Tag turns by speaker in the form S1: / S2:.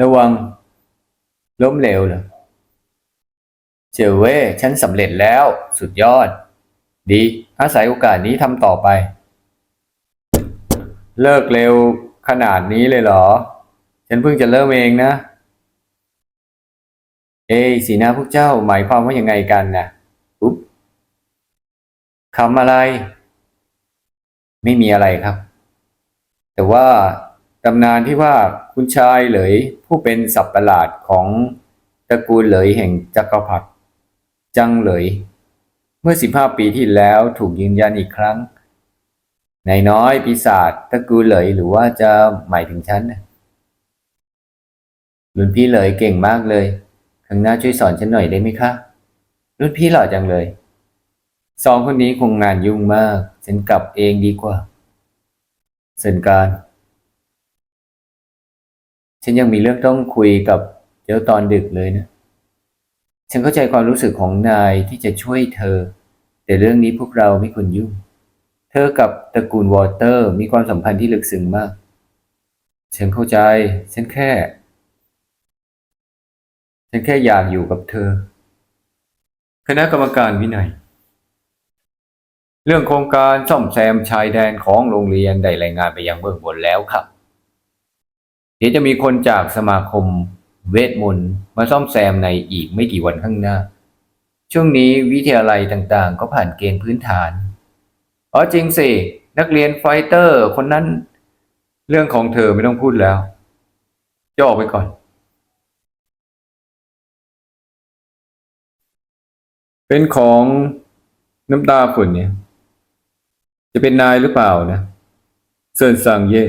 S1: ระวัง ล้มเหลวเหรอเจอเว้ฉันสำเร็จแล้ว สุดยอด ดี อาศัยโอกาสนี้ทำต่อไป เลิกเร็วขนาดนี้เลยเหรอ ฉันเพิ่งจะเริ่มเองนะ เอ้สีหน้าพวกเจ้าหมายความว่ายังไงกันนะอุ๊บคำอะไร ไม่มีอะไรครับ แต่ว่า ตำนานที่ว่าคุณชายเหลยผู้เป็นสัตว์ประหลาดของตระกูลเหลยแห่งจักรพรรดิจังเหลย เมื่อสิบห้าปีที่แล้วถูกยืนยันอีกครั้ง ในน้อยปีศาจตระกูลเหลยหรือว่าจะหมายถึงฉันรุ่นพี่เหลยเก่งมากเลยครั้งหน้าช่วยสอนฉันหน่อยได้ไหมคะรุ่นพี่หล่อจังเลยสองคนนี้คงงานยุ่งมาก ฉันกลับเองดีกว่าเซินการ ฉันยังมีเรื่องต้องคุยกับเจ้าตอนดึกเลยนะ ฉันเข้าใจความรู้สึกของนายที่จะช่วยเธอ แต่เรื่องนี้พวกเราไม่ควรยุ่ง เธอกับตระกูลวอเตอร์มีความสัมพันธ์ที่ลึกซึ้งมาก ฉันเข้าใจ ฉันแค่ ฉันแค่อยากอยู่กับเธอ คณะกรรมการวินัย เรื่องโครงการซ่อมแซมชายแดนของโรงเรียนได้รายงานไปยังเบื้องบนแล้วครับ เดี๋ยวจะมีคนจากสมาคมเวทมนต์มาซ่อมแซมในอีกไม่กี่วันข้างหน้า ช่วงนี้วิทยาลัยต่างๆ ก็ผ่านเกณฑ์พื้นฐานอ๋อจริงสิ นักเรียนไฟเตอร์คนนั้น เรื่องของเธอไม่ต้องพูดแล้วจะออกไปก่อน เป็นของน้ำตาฝนเนี่ย จะเป็นนายหรือเปล่านะเซินซังเย่